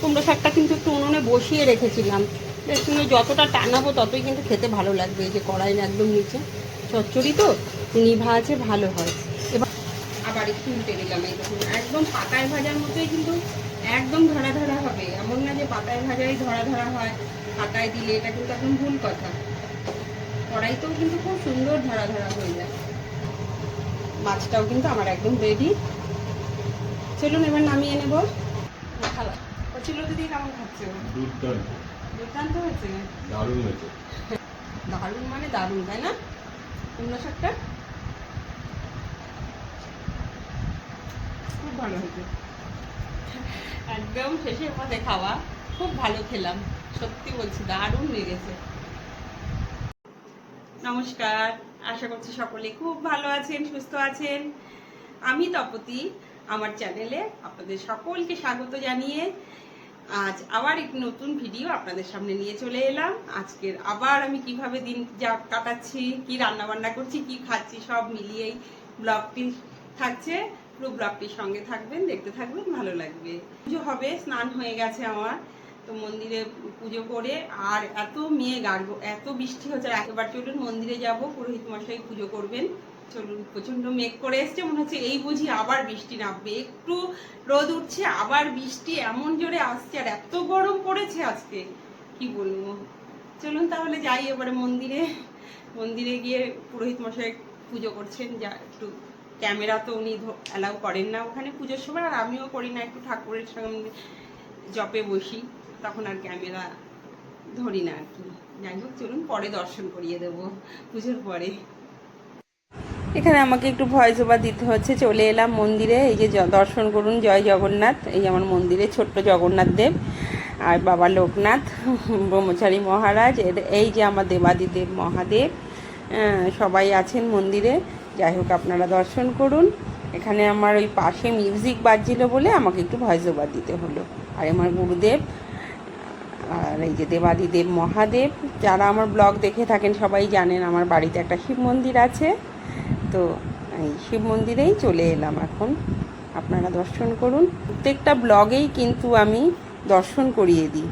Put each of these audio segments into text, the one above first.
কুমড়ো শাকটা কিন্তু একটু উনুনে বসিয়ে রেখেছিলাম। এর যতটা টানাবো ততই কিন্তু খেতে ভালো লাগবে। এই যে কড়াইয়ের একদম নিচে চচ্চড়ি তো, নিভা আছে, ভালো হয়। এবার আবার একটু উল্টে দিলাম একদম পাতায় ভাজার মতোই কিন্তু একদম ধরা ধরা হবে। এমন না যে পাতায় ভাজাই ধরা ধরা হয়। পাতায় দিলে এটা কিন্তু একদম ভুল কথা। কড়াইতেও কিন্তু খুব সুন্দর ধরা ধরা হয়ে যায়। মাছটাও কিন্তু আমার একদম রেডি চলুন এবার নামিয়ে নেব। খালা দিদি কেমন খাচ্ছে? দুর্দান্ত। দুর্দান্ত হয়েছে? দারুণ হয়েছে। দারুণ মানে দারুণ তাই না? কুমড়ো শাকটা? খুব ভালো হয়েছে। একদম শেষের পথে খাওয়া খুব ভালো খেলাম। সত্যি বলছি দারুণ লেগেছে। নমস্কার আশা করছি সকলে খুব ভালো আছেন সুস্থ আছেন। আমি তপতি আমার চ্যানেলে আপনাদের সকলকে স্বাগত জানিয়ে আজ আবার একটি নতুন ভিডিও আপনাদের সামনে নিয়ে চলে এলাম। আজকের আবার আমি কীভাবে দিন যা কাটাচ্ছি, কি রান্না বান্না করছি, কি খাচ্ছি, সব মিলিয়েই ব্লগটি থাকছে। পুরো ব্লগটির সঙ্গে থাকবেন, দেখতে থাকবেন, ভালো লাগবে। পুজো হবে, স্নান হয়ে গেছে আমার। তো মন্দিরে পুজো করে, আর এত মেয়ে গাড়বো এত বৃষ্টি হচ্ছে একেবার চলুন মন্দিরে যাব, পুরোহিত মশাই পুজো করবেন। চলুন প্রচণ্ড মেঘ করে এসছে, মনে হচ্ছে এই বুঝি আবার বৃষ্টি নামবে। একটু রোদ উঠছে, আবার বৃষ্টি এমন জোরে আসছে, আর এত গরম পড়েছে আজকে। কি বলব? চলুন তাহলে যাই এবারে মন্দিরে। মন্দিরে গিয়ে পুরোহিত মশাই পুজো করছেন, যা একটু ক্যামেরা তো উনি অ্যালাউ করেন না ওখানে পুজোর সময়, আর আমিও করি না, একটু ঠাকুরের সামনে জপে বসি, তখন আর ক্যামেরা ধরি না আর কি। যাই হোক, চলুন পরে দর্শন করিয়ে দেবো পুজোর পরে। এখানে আমাকে একটু ভয়েস ওভার দিতে হচ্ছে। চলে এলাম মন্দিরে। এই যে দর্শন করুন, জয় জগন্নাথ। এই আমার মন্দিরে ছোট্ট জগন্নাথ দেব আর বাবা লোকনাথ, ব্রহ্মচারী মহারাজ এই যে আমার দেবাদিদেব মহাদেব সবাই আছেন মন্দিরে। যাই হোক, আপনারা দর্শন করুন। এখানে আমার ওই পাশে মিউজিক বাজছিল বলে আমাকে একটু ভয়েস ওভার দিতে হলো। আর আমার গুরুদেব, আর এই যে দেবাদিদেব মহাদেব, যারা আমার ব্লগ দেখে থাকেন সবাই জানেন, আমার বাড়িতে একটা শিব মন্দির আছে। তো এই শিব মন্দিরেই চলে এলাম এখন। আপনারা দর্শন করুন। প্রত্যেকটা ব্লগেই কিন্তু আমি দর্শন করিয়ে দিই।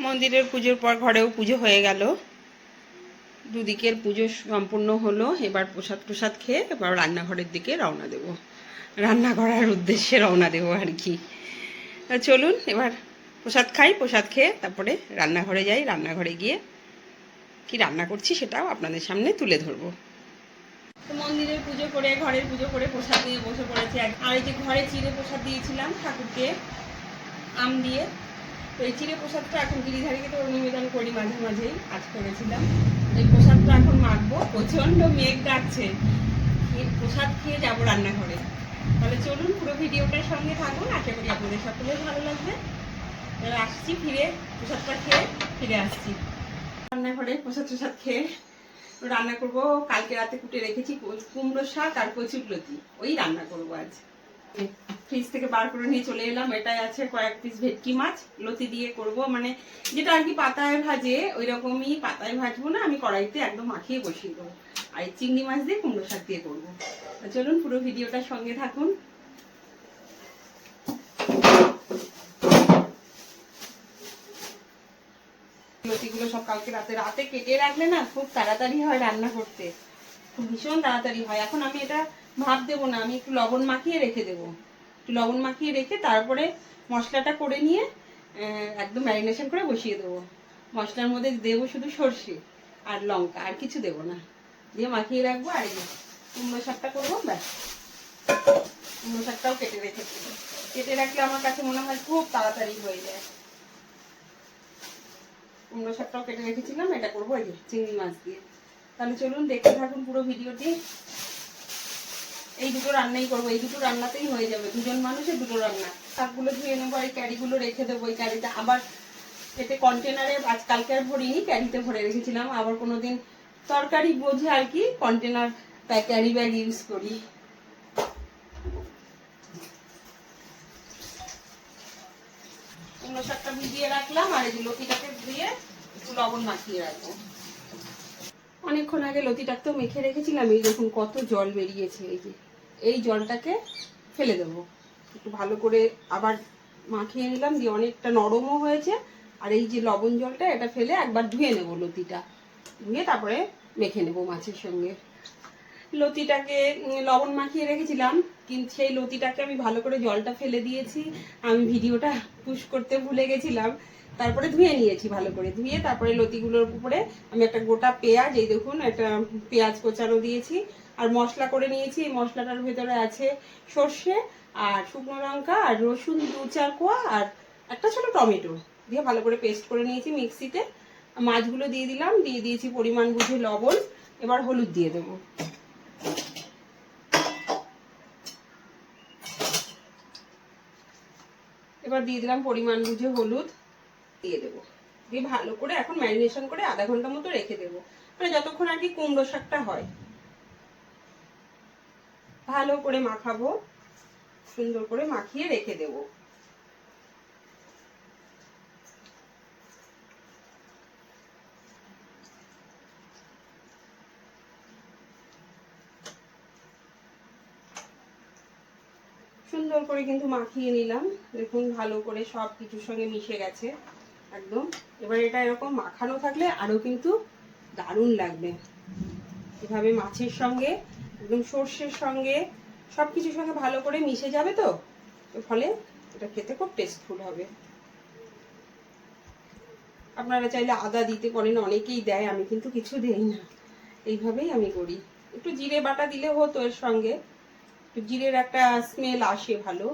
মন্দিরের পুজোর পর ঘরেও পুজো হয়ে গেল। দুদিকের পুজো সম্পূর্ণ হলো। এবার প্রসাদ প্রসাদ খেয়ে এবার রান্নাঘরের দিকে রওনা দেব। রান্না করার উদ্দেশ্যে রওনা দেবো আর কি। চলুন, এবার প্রসাদ খাই, প্রসাদ খেয়ে তারপরে রান্নাঘরে যাই, রান্নাঘরে গিয়ে কি রান্না করছি সেটাও আপনাদের সামনে তুলে ধরবো। মন্দিরের পুজো করে, ঘরের পুজো করে প্রসাদ দিয়ে বসে পড়েছি। আর এই যে ঘরে চিড়ে প্রসাদ দিয়েছিলাম ঠাকুরকে, আম দিয়ে, তো এই চিড়ে প্রসাদটা এখন গিরিধারীকে তো নিবেদন করি মাঝে মাঝেই, আজ করেছিলাম। এই প্রসাদটা এখন মাখবো, প্রচণ্ড মেঘ ডাকছে। প্রসাদ খেয়ে যাব রান্নাঘরে। তাহলে চলুন পুরো ভিডিওটার সঙ্গে থাকুন, আশা করি আপনাদের সকলের ভালো লাগবে। আসছি ফিরে প্রসাদটা খেয়ে ফিরে আসছি। রান্নাঘরে প্রসাদ প্রসাদ খেয়ে রান্না করব। কালকে রাতে কুটে রেখেছি কুমড়ো শাক আর কচুরলতি ওই রান্না করব আজ। ফ্রিজ থেকে বার করে নিয়ে চলে এলাম। এটাই আছে কয়েক পিস ভেটকি মাছ। লতি দিয়ে করব। মানে যেটা আর কি পাতায় ভাজে ওই রকমই পাতায় ভাজবো না, আমি কড়াইতে একদম মাখিয়ে বসিয়ে দেবো। আর চিংড়ি মাছ দিয়ে কুমড়ো শাক দিয়ে করব। চলুন পুরো ভিডিওটার সঙ্গে থাকুন। লতিগুলো সব কালকে রাতে রাতে কেটে রাখলে না খুব তাড়াতাড়ি হয় রান্না করতে। খুব ভীষণ তাড়াতাড়ি হয়। এখন আমি এটা ভাব দেবো না, আমি একটু লবণ মাখিয়ে রেখে দেবো। একটু লবণ মাখিয়ে রেখে তারপরে মশলাটা করে নিয়ে একদম ম্যারিনেশন করে বসিয়ে দেবো। মশলার মধ্যে দেবো শুধু সর্ষে আর লঙ্কা, আর কিছু দেবো না। দিয়ে মাখিয়ে রাখব আর কুমড়ো শাকটা করব, ব্যাস। কুমড়ো শাকটাও কেটে রেখেছি কেটে রাখলে আমার কাছে মনে হয় খুব তাড়াতাড়ি হয়ে যায়। কুমড়ো শাকটাও কেটে রেখেছিলাম, এটা করব এই চিংড়ি মাছ দিয়ে। তাহলে চলুন দেখতে থাকুন পুরো ভিডিওটি। এই দুটো রান্নাই করব, এই দুটো রান্নাতেই হয়ে যাবে। দুজন মানুষের দুটো রান্না। শাকগুলো ধুয়ে নেব, এই ক্যারিগুলো রেখে দেবো, এই ক্যারিতে আবার এতে কন্টেনারে আজ কালকে আর ভরিনি, ক্যারিতে ভরে রেখেছিলাম। আবার কোনোদিন তরকারি বোঝে আর কি কন্টেনার ক্যারি ব্যাগ ইউজ করি। কুমড়ো শাকটা ভিজিয়ে রাখলাম আর এই লতিটাকে দিয়ে একটু লবণ মাখিয়ে রাখব। অনেকক্ষণ আগে লতিটাকেও মেখে রেখেছিলাম, এই দেখুন কত জল বেরিয়েছে, এই যে, এই জলটাকে ফেলে দেবো। একটু ভালো করে আবার মাখিয়ে নিলাম, দিয়ে অনেকটা নরমও হয়েছে, আর এই যে লবণ জলটা, এটা ফেলে একবার ধুয়ে নেব লতিটা। ধুয়ে তারপরে মেখে নেব মাছের সঙ্গে। লতিটাকে লবণ মাখিয়ে রেখেছিলাম, কিন্তু সেই লতিটাকে আমি ভালো করে জলটা ফেলে দিয়েছি। আমি ভিডিওটা পুশ করতে ভুলে গেছিলাম। তারপরে ধুয়ে নিয়েছি ভালো করে। ধুয়ে তারপরে লতিগুলোর উপরে আমি একটা গোটা পেঁয়াজ, এই দেখুন, একটা পেঁয়াজ কোচানো দিয়েছি। আর মশলা করে নিয়েছি। এই মশলাটার ভেতরে আছে সর্ষে, আর শুকনো লঙ্কা, আর রসুন দু চার কোয়া, আর একটা ছোট টমেটো। দিয়ে ভালো করে পেস্ট করে নিয়েছি মিক্সিতে। মাছগুলো দিয়ে দিলাম। দিয়ে দিয়েছি পরিমাণ বুঝে লবণ। এবার হলুদ দিয়ে দেবো। এবার দিয়ে দিলাম পরিমাণ বুঝে হলুদ, দিয়ে দেবো। দিয়ে ভালো করে এখন ম্যারিনেশন করে আধা ঘণ্টা মতো রেখে দেবো। মানে যতক্ষণ আর কি কুমড়ো শাকটা হয়। ভালো করে মাখাবো, সুন্দর করে মাখিয়ে রেখে দেবো সুন্দর করে কিন্তু মাখিয়ে নিলাম। দেখুন, ভালো করে সব কিছুর সঙ্গে মিশে গেছে একদম। এবার এটা এরকম মাখানো থাকলে আরও কিন্তু দারুণ লাগবে। এভাবে মাছের সঙ্গে, একদম সর্ষের সঙ্গে সব কিছুর সঙ্গে ভালো করে মিশে যাবে তো? ফলে এটা খেতে খুব টেস্টফুল হবে। আপনারা চাইলে আদা দিতে পারেন, অনেকেই দেয়, আমি কিন্তু কিছু দেই না। এইভাবেই আমি করি। একটু জিরে বাটা দিলে হতো এর সঙ্গে। জিরের একটা স্মেল আসে ভালো।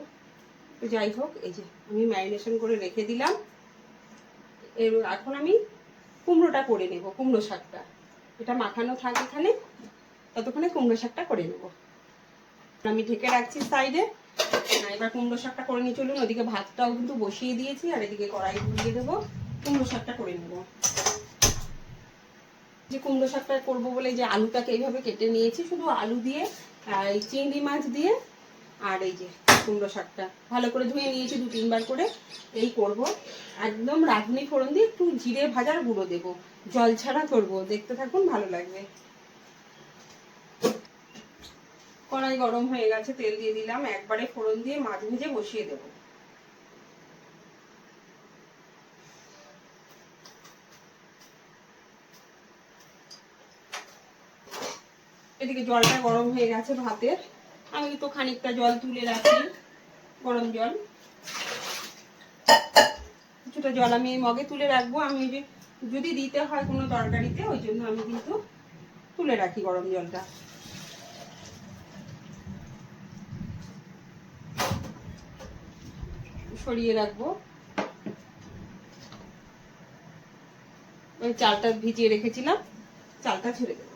তো যাই হোক, এই যে আমি ম্যারিনেশন করে রেখে দিলাম। এর এখন আমি কুমড়োটা করে নেব, কুমড়ো শাকটা। এটা মাখানো থাক এখানে, ততক্ষণে কুমড়ো শাকটা করে নেব। আমি ঢেকে রাখছি সাইডে এবার কুমড়ো শাকটা করে নিয়ে চলুন, ওদিকে ভাতটাও কিন্তু বসিয়ে দিয়েছি, আর এদিকে কড়াই দিয়ে দেবো। কুমড়ো শাকটা করে নেব। যে কুমড়ো শাকটা করব বলে যে আলুটাকে এইভাবে কেটে নিয়েছি, শুধু আলু দিয়ে আর এই চিংড়ি মাছ দিয়ে আর এই যে কুমড়ো শাকটা। ভালো করে ধুয়ে নিয়েছি দু তিনবার করে। এই করব। একদম রাঁধুনি ফোড়ন দিয়ে একটু জিরে ভাজার গুঁড়ো দেবো। জল ছাড়া করব। দেখতে থাকুন, ভালো লাগবে। কড়াই গরম হয়ে গেছে, তেল দিয়ে দিলাম। একবারে ফোড়ন দিয়ে মাছ ভেজে বসিয়ে দেবো। এদিকে জলটা গরম হয়ে গেছে ভাতের। আমি তো খানিকটা জল তুলে রাখি, গরম জল। কিছুটা জল আমি এই মগে তুলে রাখব। আমি যে যদি দিতে হয় কোনো তরকারিতে, ওই জন্য আমি কিন্তু তুলে রাখি গরম জলটা। সরিয়ে রাখব। ওই চালটা ভিজিয়ে রেখেছিলাম, চালটা ছেড়ে দেবো।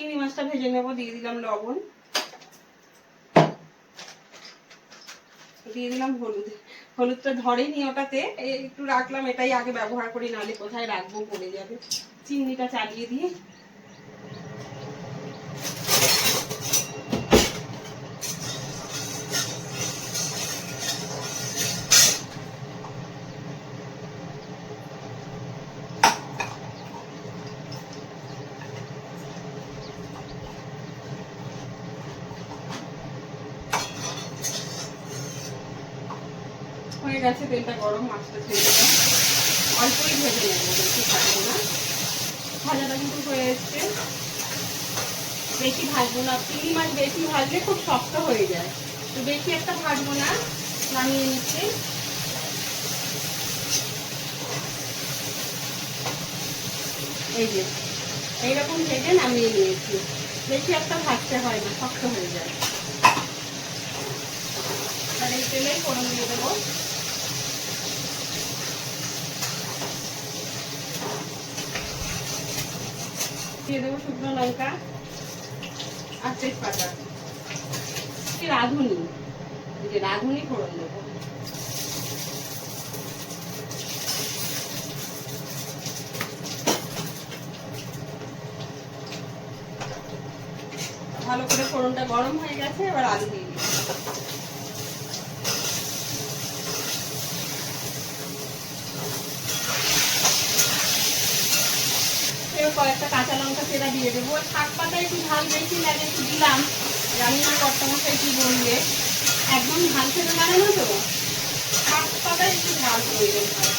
চিংড়ি মাছটা ভেজে নেব, দিয়ে দিলাম লবণ। দিয়ে দিলাম হলুদ। হলুদটা ধরেনি ওটাতে একটু রাখলাম, এটাই আগে ব্যবহার করি, নাহলে কোথায় রাখব, পড়ে যাবে। চিংড়িটা চালিয়ে দিয়ে হয়ে গেছে তেলটা গরম মাছটা ছেড়ে দিলাম। অল্পই ভেজে নেব, বেশি ভাজবো না। ভাজাটা কিন্তু হয়ে এসছে। বেশি ভাজবো না। চিংড়ি মাছ বেশি ভাজলে খুব শক্ত হয়ে যায়। তো বেশি একটা ভাজবো না। নামিয়ে নিচ্ছি। এই যে, এইরকম ভেজে নামিয়ে নিয়েছি। বেশি একটা ভাজতে হয় না, শক্ত হয়ে যায়। এই তেলেই ফোড়ন দিয়ে দেবো। দিয়ে দেবো শুকনো লঙ্কা আর তেজপাতা। রাঁধুনি যে রাঁধুনি ফোড়ন দেবো। ভালো করে ফোড়নটা গরম হয়ে গেছে, এবার আলু দিয়ে দিই কয়েকটা কাঁচা লঙ্কা সেটা দিয়ে দেবো। শাক পাতা একটু ঝাল বেশি লাগে, একটু দিলাম। জানি না কর্তমশাই কি বলবে। একদম ঝাল খেতে পারে না তো? শাক পাতায় একটু ঝাল প্রয়োজন হয়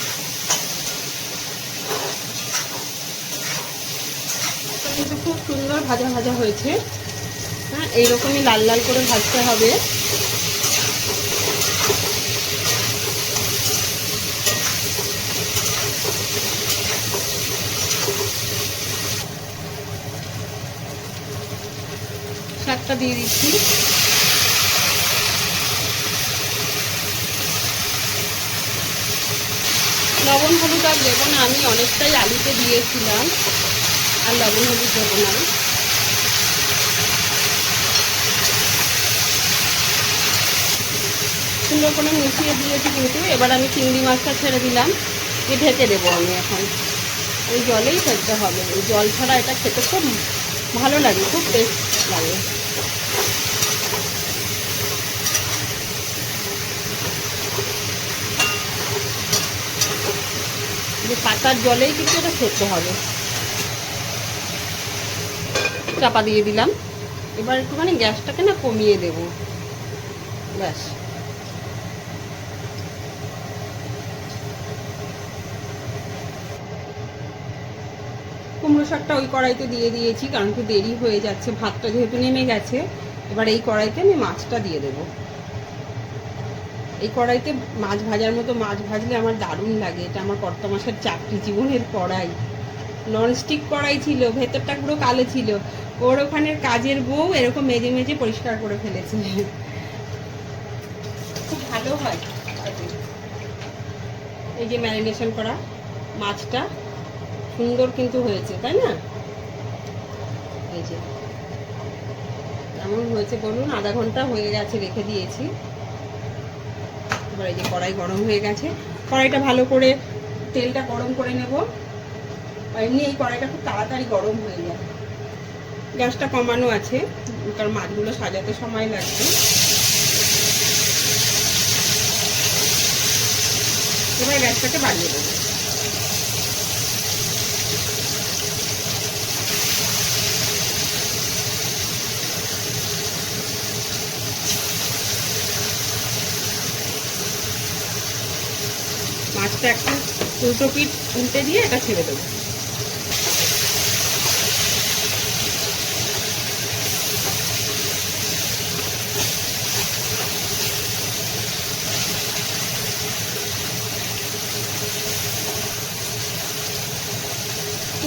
কিন্তু খুব সুন্দর ভাজা ভাজা হয়েছে। হ্যাঁ এইরকমই লাল লাল করে ভাজতে হবে। শাকটা দিয়ে দিচ্ছি। লবণ হলুদ আর দেবো আমি অনেকটাই আলুতে দিয়েছিলাম, আর লবণ হলুদ দেবো না। সুন্দর করে মিশিয়ে দিয়েছি কিন্তু, এবার আমি চিংড়ি মাছটা ছেড়ে দিলাম, দিয়ে ঢেকে দেবো আমি এখন। ওই জলেই ফেলতে হবে, ওই জল ছাড়া এটা খেতে খুব ভালো লাগে, খুব টেস্ট লাগে। যে পাতার জলেই কিন্তু এটা খেতে হবে। চাপা দিয়ে দিলাম। এবার একটুখানি গ্যাসটাকে না কমিয়ে দেব। ব্যাস। কুমড়ো শাকটা ওই কড়াইতে দিয়ে দিয়েছি, কারণ একটু দেরি হয়ে যাচ্ছে, ভাতটা যেহেতু নেমে গেছে, এবার এই কড়াইতে আমি মাছটা দিয়ে দেব। এই কড়াইতে মাছ ভাজার মতো মাছ ভাজলে আমার দারুণ লাগে। এটা আমার কর্তমাসের চাকরি জীবনের কড়াই। ননস্টিক কড়াই ছিল, ভেতরটা পুরো কালো ছিল। ওর ওখানের কাজের বউ এরকম মেজে মেজে পরিষ্কার করে ফেলেছে খুব ভালো হয়। এই যে ম্যারিনেশন করা মাছটা সুন্দর কিন্তু হয়েছে, তাই না? এই যে। কেমন হয়েছে বলুন? আধা ঘণ্টা হয়ে গেছে রেখে দিয়েছি। এবার এই যে কড়াই গরম হয়ে গেছে। কড়াইটা ভালো করে তেলটা গরম করে নেব। এমনি এই কড়াইটা খুব তাড়াতাড়ি গরম হয়ে যায়। গ্যাসটা কমানো আছে, কারণ মাছগুলো সাজাতে সময় লাগবে। এবার গ্যাসটাকে বাড়িয়ে দেবো। মাছটা একটু উল্টো পিঠ উল্টে দিয়ে এটা ছেড়ে দেবো।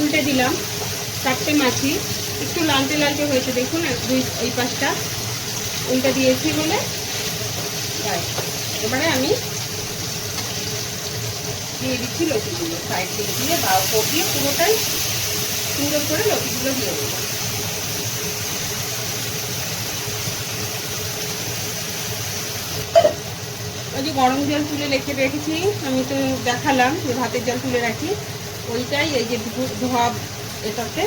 উল্টে দিলাম চারটে মাছি। একটু লালচে লালচে হয়েছে, দেখুন দুই এই পাশটা। উল্টে দিয়েছি বলে। এবারে আমি দিয়ে দিচ্ছি লতিগুলো। সাইড দিয়ে দিয়ে বা দিয়ে পুরোটাই সুন্দর করে লতিগুলো দিয়ে দেবো। ওই যে গরম জল তুলে রেখে রেখেছি, আমি তো দেখালাম যে ভাতের জল তুলে রাখি। ওইটাই এই যে ধোয়া এটাতে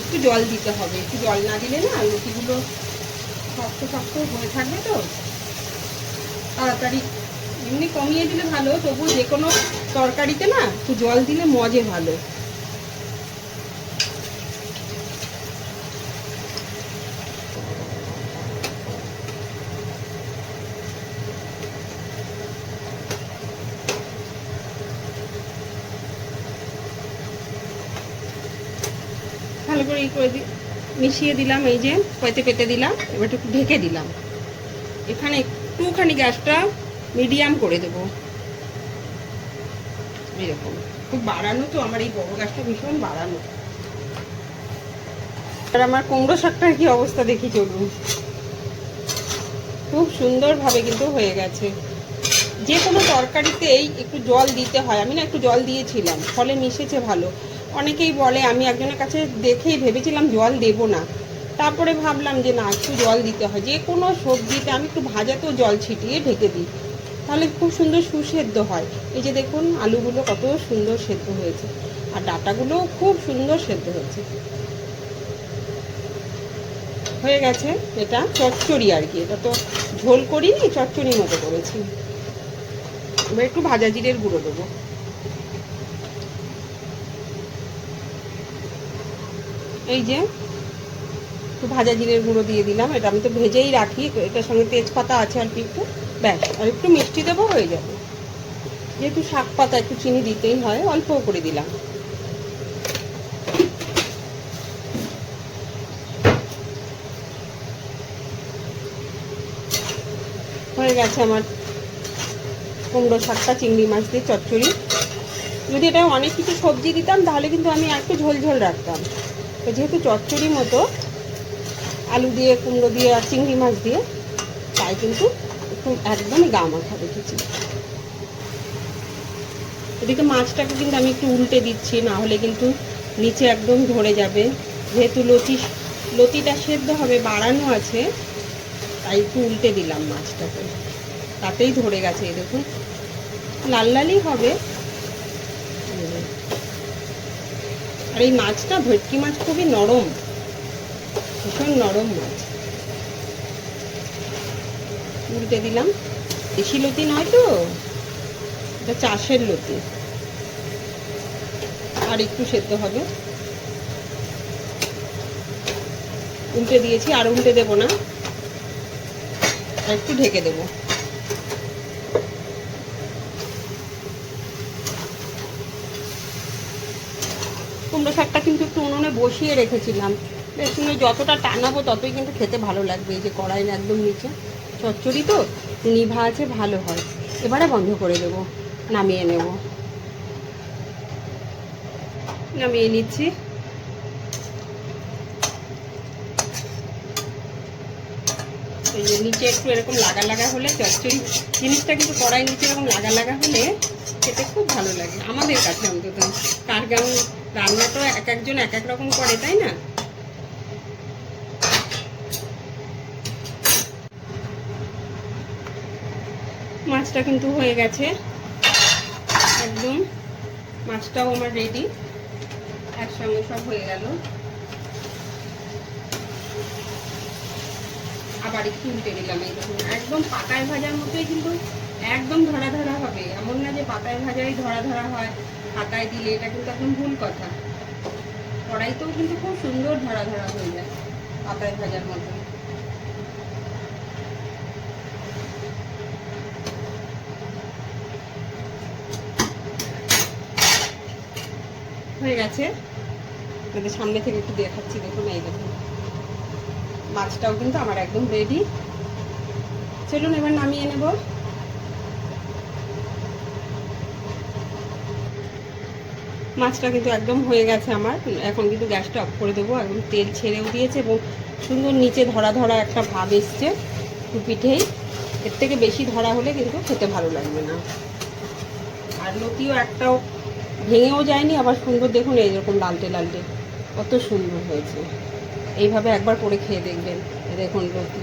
একটু জল দিতে হবে। একটু জল না দিলে না লতিগুলো শক্ত শক্ত হয়ে থাকবে তো। তাড়াতাড়ি এমনি কমিয়ে দিলে ভালো তবু যে কোনো তরকারিতে না একটু জল দিলে মজে ভালো। ভালো করে ই করে মিশিয়ে দিলাম, এই যে পেতে পেতে দিলাম, এবার একটু ঢেকে দিলাম। এখানে একটুখানি গ্যাসটা মিডিয়াম করে দেবো। এরকম। খুব বাড়ানো তো, আমার এই বড় গাছটা ভীষণ বাড়ানো। আর আমার কুমড়ো শাকটার কি অবস্থা দেখি চলুন। খুব সুন্দরভাবে কিন্তু হয়ে গেছে। যে কোনো তরকারিতেই একটু জল দিতে হয়। আমি না একটু জল দিয়েছিলাম, ফলে মিশেছে ভালো। অনেকেই বলে, আমি একজনের কাছে দেখেই ভেবেছিলাম জল দেব না। তারপরে ভাবলাম যে না, একটু জল দিতে হয়। যে কোনো সবজিতে আমি একটু ভাজাতেও জল ছিটিয়ে ঢেকে দিই। তাহলে খুব সুন্দর সুসেদ্ধ হয়। এই যে দেখুন, আলুগুলো কত সুন্দর সেদ্ধ হয়েছে। আর ডাটাগুলোও খুব সুন্দর সেদ্ধ হয়েছে। হয়ে গেছে এটা চচ্চড়ি আর কি। এটা তো ঝোল করিনি, চচ্চড়ির মতো করেছি। এবার একটু ভাজা জিরের গুঁড়ো দেবো। এই যে একটু ভাজা জিরের গুঁড়ো দিয়ে দিলাম। এটা আমি তো ভেজেই রাখি। এটার সঙ্গে তেজপাতা আছে আর কি একটু। ব্যাস, আর একটু মিষ্টি দেবো, হয়ে যাবে। যেহেতু শাক পাতা একটু চিনি দিতেই হয় অল্প করে দিলাম। হয়ে গেছে আমার কুমড়ো শাকটা, চিংড়ি মাছ দিয়ে চচ্চড়ি। যদি এটা অনেক কিছু সবজি দিতাম, তাহলে কিন্তু আমি একটু ঝোল ঝোল রাখতাম। তো যেহেতু চচ্চড়ি মতো, আলু দিয়ে, কুমড়ো দিয়ে আর চিংড়ি মাছ দিয়ে, তাই কিন্তু একটু একদমই গা মাখা রেখেছি। এদিকে মাছটাকে কিন্তু আমি একটু উল্টে দিচ্ছি, না হলে কিন্তু নিচে একদম ধরে যাবে। যেহেতু লতি, লতিটা সেদ্ধ হবে, বাড়ানো আছে, তাই একটু উল্টে দিলাম মাছটাকে। তাতেই ধরে গেছে দেখুন। লাল লালই হবে। আর এই মাছটা, ভেটকি মাছ খুবই নরম। ভীষণ নরম মাছ। উল্টে দিলাম। দেশি লতি নয় তো? এটা চাষের লতি। আর একটু সেদ্ধ হবে। উল্টে দিয়েছি, আর উল্টে দেবো না। আর একটু ঢেকে দেবো। কুমড়ো শাকটা কিন্তু একটু উনুনে বসিয়ে রেখেছিলাম। বেশ যতটা টানাবো ততই কিন্তু খেতে ভালো লাগবে। এই যে কড়াইয়ের একদম নিচে। চচ্চড়ি তো নিভা আছে, ভালো হয়। এবারে বন্ধ করে দেবো, নামিয়ে নেব। নামিয়ে নিচ্ছি। নিচে একটু এরকম লাগা লাগা হলে চচ্চড়ি জিনিসটা কিন্তু কড়াই নিচে এরকম লাগা লাগা হলে খেতে খুব ভালো লাগে, আমাদের কাছে অন্তত। কার কেমন রান্না তো এক একজন এক এক রকম করে, তাই না? মাছটা কিন্তু হয়ে গেছে। একদম, মাছটাও আমার রেডি একসঙ্গে সব হয়ে গেল। আবার একটু উল্টে দিলাম দেখুন। একদম পাতায় ভাজার মতোই কিন্তু একদম ধরা ধরা হবে। এমন না যে পাতায় ভাজাই ধরা ধরা হয়। পাতায় দিলে এটা কিন্তু একদম ভুল কথা। কড়াইতেও কিন্তু খুব সুন্দর ধরা ধরা হয়ে যায় পাতায় ভাজার মতো। হয়ে গেছে। আপনাদের সামনে থেকে একটু দেখাচ্ছি, দেখুন এই দেখুন। মাছটাও কিন্তু আমার একদম রেডি চলুন এবার নামিয়ে নেব। মাছটা কিন্তু একদম হয়ে গেছে আমার। এখন কিন্তু গ্যাসটা অফ করে দেবো, একদম তেল ছেড়েও দিয়েছে এবং সুন্দর নিচে ধরা ধরা একটা ভাব এসছে পিঠেই এর থেকে বেশি ধরা হলে কিন্তু খেতে ভালো লাগবে না। আর লতিও একটাও ভেঙেও যায়নি, আবার সুন্দর, দেখুন এইরকম লালটে লালটে, কত সুন্দর হয়েছে। এইভাবে একবার করে খেয়ে দেখবেন, দেখুন লতি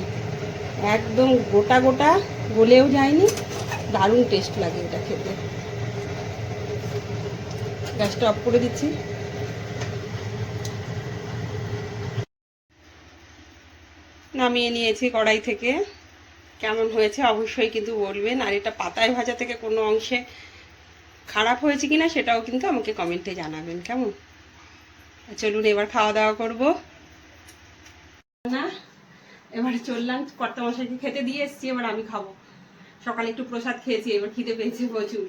একদম গোটা গোটা গলেও যায়নি, দারুণ টেস্ট লাগে এটা খেতে। গ্যাসটা অফ করে দিচ্ছি। নামিয়ে নিয়েছি কড়াই থেকে। কেমন হয়েছে অবশ্যই কিন্তু বলবেন, আর এটা পাতায় ভাজা থেকে কোনো অংশে খারাপ হয়েছে কিনা সেটাও কিন্তু আমাকে কমেন্টে জানাবেন, কেমন? চলুন, এবার খাওয়া দাওয়া করব। না, এবারে চললাম কর্তা মশাইকে খেতে দিয়ে এসছি, এবার আমি খাব। সকালে একটু প্রসাদ খেয়েছি, এবার খিদে পেয়েছে প্রচুর।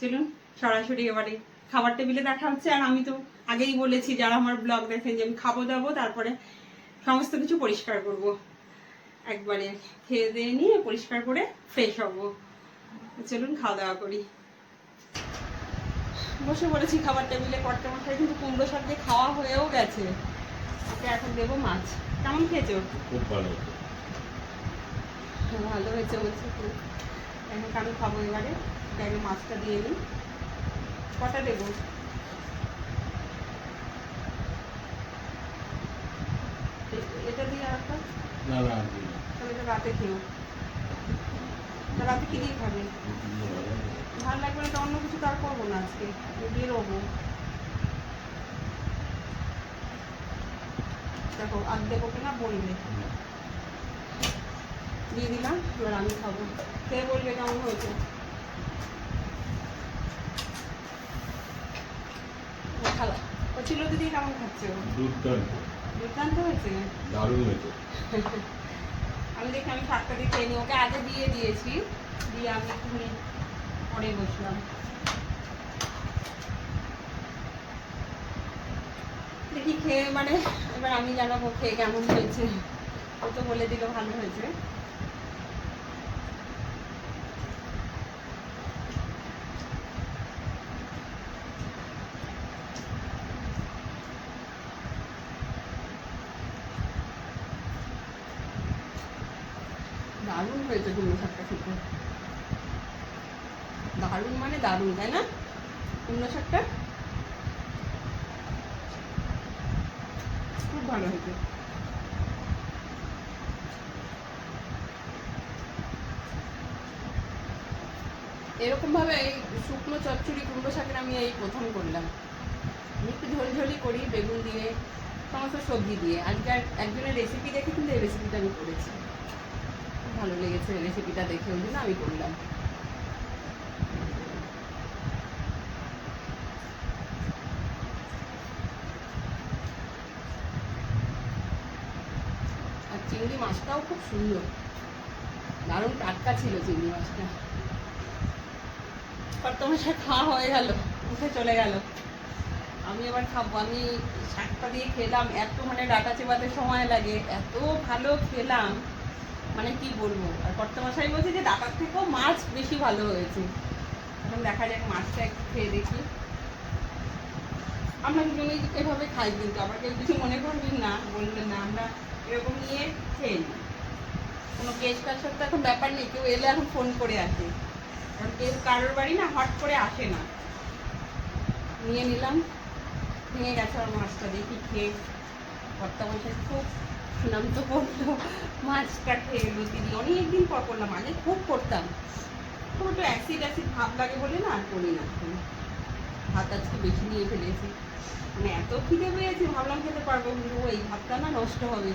চলুন, সরাসরি এবারে খাবার টেবিলে দেখা হচ্ছে, আর আমি তো আগেই বলেছি, যারা আমার ব্লগ দেখেন যে আমি খাব দাবো, তারপরে সমস্ত কিছু পরিষ্কার করব। একবারে খেয়ে দিয়ে নিয়ে পরিষ্কার করে ফ্রেশ হব। চলুন, খাওয়া দাওয়া করি। বসে পড়েছি খাবার টেবিলে কর্তা মশাই কিন্তু কুমড়ো শাক দিয়ে খাওয়া হয়েও গেছে। ওকে এখন দেবো মাছ। কেমন খেয়েছো? খুব ভালো। ভালো হয়েছে বলছে খুব। এখন আমি খাব এবারে। আগে মাছটা দিয়ে নিই। কটা দেবো? এটা দিয়ে আর না না তাহলে এটা রাতে তা রাতে কি দিয়ে খাবে? ভালো লাগবে না তো অন্য কিছু তার করব না আজকে। বেরোবো দেখো আর দেবো কিনা বলবে। দিয়ে দিলাম এবার আমি খাব। খেয়ে বলবে কেমন হয়েছে? ও খালা ও লচ্ছি লতি কেমন খাচ্ছে? ও দুর্দান্ত। দুর্দান্ত হয়েছে? দারুণ হয়েছে। আমি দেখি আমি শাকটা দিয়ে খেয়ে নিই। ওকে আগে দিয়ে দিয়েছি। দিয়ে আমি একটুখানি পরে বসলাম। দেখি খেয়ে মানে এবার আমি জানাব খেয়ে কেমন হয়েছে। ও তো বলে দিল ভালো হয়েছে দারুণ হয়েছে কুমড়ো শাকটা খেতে দারুণ, তাই না? কুমড়ো শাকটা? খুব ভালো হয়েছে। এরকম ভাবে এই শুকনো চচ্চড়ি কুমড়ো শাকের আমি এই প্রথম করলাম। আমি একটু ঝোল ঝোলই করি, বেগুন দিয়ে, সমস্ত সবজি দিয়ে। আজকে একজনের রেসিপি দেখে কিন্তু এই রেসিপিটা আমি করেছি। ভালো লেগেছে রেসিপিটা দেখে, ওই জন্য আমি করলাম। চিংড়ি মাছটাও খুব সুন্দর। দারুণ টাটকা ছিল চিংড়ি মাছটা। কর্তমাশা খাওয়া হয়ে গেল, উঠে চলে গেল। আমি এবার খাব। আমি শাকটা দিয়ে খেলাম, এত মানে ডাটা চেবাতে সময় লাগে, এত ভালো খেলাম। মানে কি বলব? আর কর্তমশাই বলছে যে ডাটার থেকেও মাছ বেশি ভালো হয়েছে। এখন দেখা যাক মাছটা একটু খেয়ে দেখি। আমরা দুজনেই এভাবে খাই কিন্তু, আবার কেউ কিছু মনে করবেন না, বলবেন না। আমরা এরকম নিয়ে খেয়ে কোনো গেস্ট আসার তো এখন ব্যাপার নেই, কেউ এলে এখন ফোন করে আসে। কারণ কেউ কারোর বাড়ি না হট করে আসে না। নিয়ে নিলাম, ভেঙে গেছে আমার মাছটা, দেখি খেয়ে কর্তা বসে খুব সুনাম তো করল। মাছটা খেয়ে লতি দিয়ে অনেকদিন পর করলাম, আগে খুব করতাম। খুব একটু অ্যাসিড অ্যাসিড ভাব লাগে বলে না আর করি না। ভাত আজকে বেশি নিয়ে ফেলেছি। মানে এত খিদে পেয়েছি, ভাবলাম খেতে পারব, কিন্তু ওই ভাতটা না নষ্ট হবে।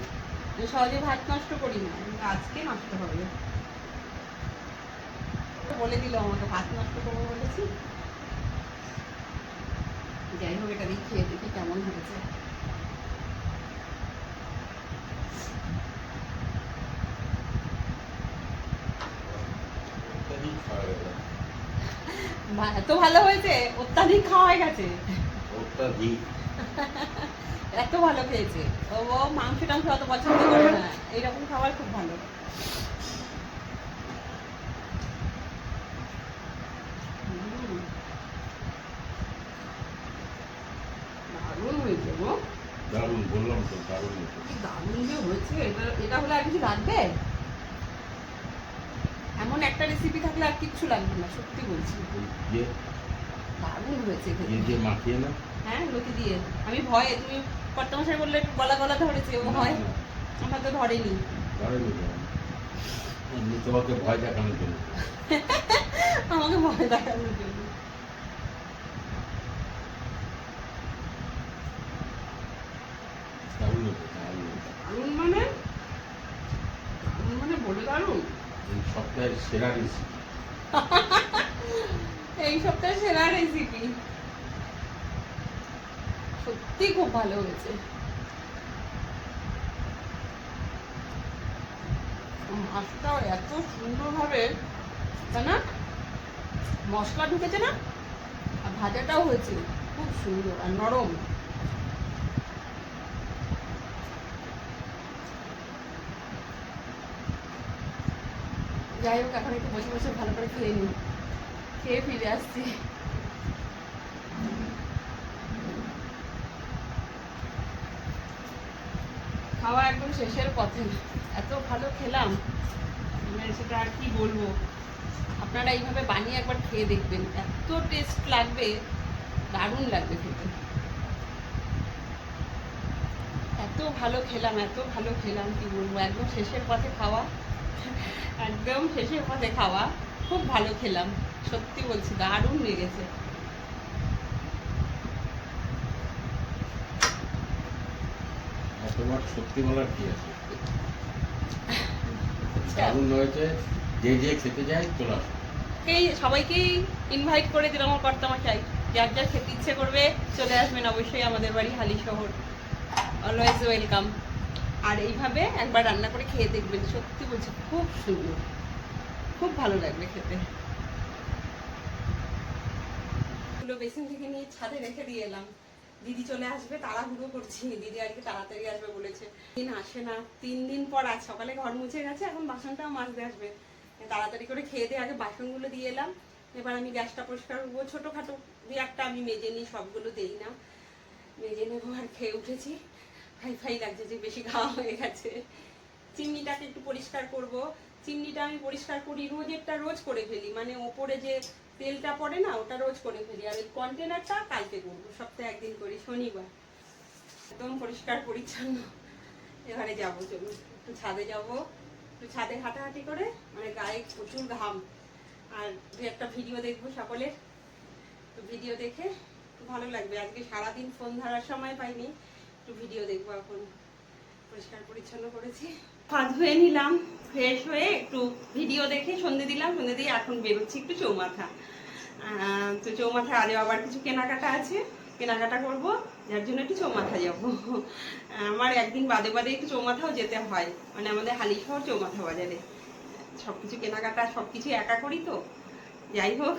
সহজে ভাত নষ্ট করি না আজকে নষ্ট হবে। বলে দিল আমাকে ভাত নষ্ট করব বলেছি? যাই হোক এটা দিয়ে খেয়ে দেখি কেমন হয়েছে। এত ভালো হয়েছে অত্যাধিক খাওয়া হয়ে গেছে। অত্যাধিক। এত ভালো খেয়েছে। ও ও মাংস টাংস অত পছন্দ করে না। এইরকম খাবার খুব ভালো। দারুণ হয়েছে গো। দারুণ বললাম তো দারুণ হয়েছে। কি দারুণ যে হয়েছে এটা এটা হলে আর কিছু লাগবে? এমন একটা রেসিপি থাকলে আর কিচ্ছু লাগবে না সত্যি বলছি। দারুণ হয়েছে মাখিয়ে না হ্যাঁ দিয়ে। আমি ভয়ে তুমি কর্তমশাই বললে একটু গলা গলা ধরেছে ও ভয় আমার তো ধরেনি। তোমাকে ভয় দেখানোর জন্য। আমাকে ভয় দেখানোর জন্য। মানে? মানে বলে দারুণ। এই সপ্তাহের সেরা রেসিপি এই সপ্তাহে সেরা রেসিপি সত্যি খুব ভালো হয়েছে। মাছটাও এত সুন্দরভাবে তাই না? মশলা ঢুকেছে না? আর ভাজাটাও হয়েছে খুব সুন্দর আর নরম। যাই হোক, এখন একটু বসে বসে ভালো করে খেয়ে নিই। খেয়ে ফিরে আসছি। খাওয়া একদম শেষের পথে। এত ভালো খেলাম। মানে সেটা আর কি বলব? আপনারা এইভাবে বানিয়ে একবার খেয়ে দেখবেন। এত টেস্ট লাগবে, দারুণ লাগবে খেতে। এত ভালো খেলাম, এত ভালো খেলাম, কি বলব? একদম শেষের পথে খাওয়া। একদম শেষের পথে খাওয়া। খুব ভালো খেলাম। সত্যি বলছি, দারুণ লেগেছে। আর তোমার সত্যি বলার কি আছে? দারুণ হয়েছে যে যে খেতে যায় চলে আসো। এই সবাইকেই ইনভাইট করে দিলাম আমার কর্তামশাই যার যার খেতে ইচ্ছে করবে চলে আসবেন অবশ্যই আমাদের বাড়ি হালি শহর। অলওয়েজ ওয়েলকাম আর এইভাবে একবার রান্না করে খেয়ে দেখবেন সত্যি বলছি খুব সুন্দর। খুব ভালো লাগবে খেতে। গুলো বেসিন থেকে নিয়ে ছাদে রেখে দিয়ে এলাম। দিদি চলে আসবে, তাড়াহুড়ো করছি। দিদি আজকে তাড়াতাড়ি আসবে বলেছে। দিন আসে না, তিন দিন পর আজ সকালে ঘর মুছে গেছে, এখন বাসনটাও মাজতে আসবে। তাড়াতাড়ি করে খেয়ে দিয়ে আগে বাসনগুলো দিয়ে এলাম। এবার আমি গ্যাসটা পরিষ্কার করব। ছোটোখাটো দুই একটা আমি মেজে নিই, সবগুলো দেই না। মেজে নেব আর খেয়ে উঠেছি। ফাই ফাই লাগছে যে বেশি খাওয়া হয়ে গেছে। চিমনিটাকে একটু পরিষ্কার করব। চিমনিটা আমি পরিষ্কার করি, রোজ একটা রোজ করে ফেলি। মানে ওপরে যে তেলটা পড়ে না, ওটা রোজ করে ফেলি। আর ওই কন্টেনারটা কালকে করব, সপ্তাহে একদিন করি, শনিবার। একদম পরিষ্কার, পরিচ্ছন্ন। এবারে যাব চলুন, একটু ছাদে যাব। একটু ছাদে হাঁটাহাঁটি করে মানে গায়ে প্রচুর ঘাম। আর দু একটা ভিডিও দেখব সকলের। তো ভিডিও দেখে ভালো লাগবে। আজকে সারাদিন ফোন ধরার সময় পাইনি, একটু ভিডিও দেখব এখন। পরিষ্কার, পরিচ্ছন্ন করেছি। হাত ধুয়ে নিলাম ফ্রেশ হয়ে একটু ভিডিও দেখে সন্ধে দিলাম, সন্ধে দিয়ে এখন বেরোচ্ছি একটু চৌমাথা। তো চৌমাথা আরও আবার কিছু কেনাকাটা আছে, কেনাকাটা করব, যার জন্য একটু চৌমাথা যাব। আমার একদিন বাদে বাদে একটু চৌমাথাও যেতে হয় মানে আমাদের হালিশহর চৌমাথা বাজারে। সব কিছু কেনাকাটা সব কিছু একা করি তো। যাই হোক,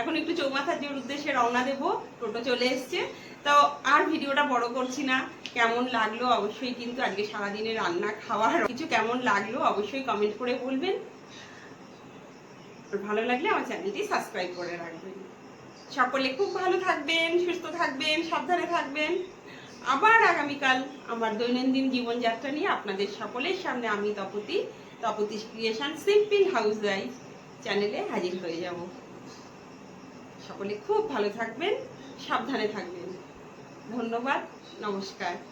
এখন একটু চৌমাথার যে উদ্দেশ্যে রওনা দেবো, টোটো চলে এসছে। তো আর ভিডিওটা বড় করছি না, কেমন লাগল অবশ্যই কিন্তু আজকে সারাদিনের রান্না, খাওয়ার, কিছু কেমন লাগল অবশ্যই কমেন্ট করে বলবেন। ভালো লাগলে আমার চ্যানেলটি সাবস্ক্রাইব করে রাখবেন। সকলে খুব ভালো থাকবেন, সুস্থ থাকবেন, সাবধানে থাকবেন। আবার আগামীকাল আমার দৈনন্দিন জীবনযাত্রা নিয়ে আপনাদের সকলের সামনে আমি Tapati Tapati creation simple house life চ্যানেলে হাজির হয়ে যাব। সকলে খুব ভালো থাকবেন সাবধানে থাকবেন। ধন্যবাদ নমস্কার।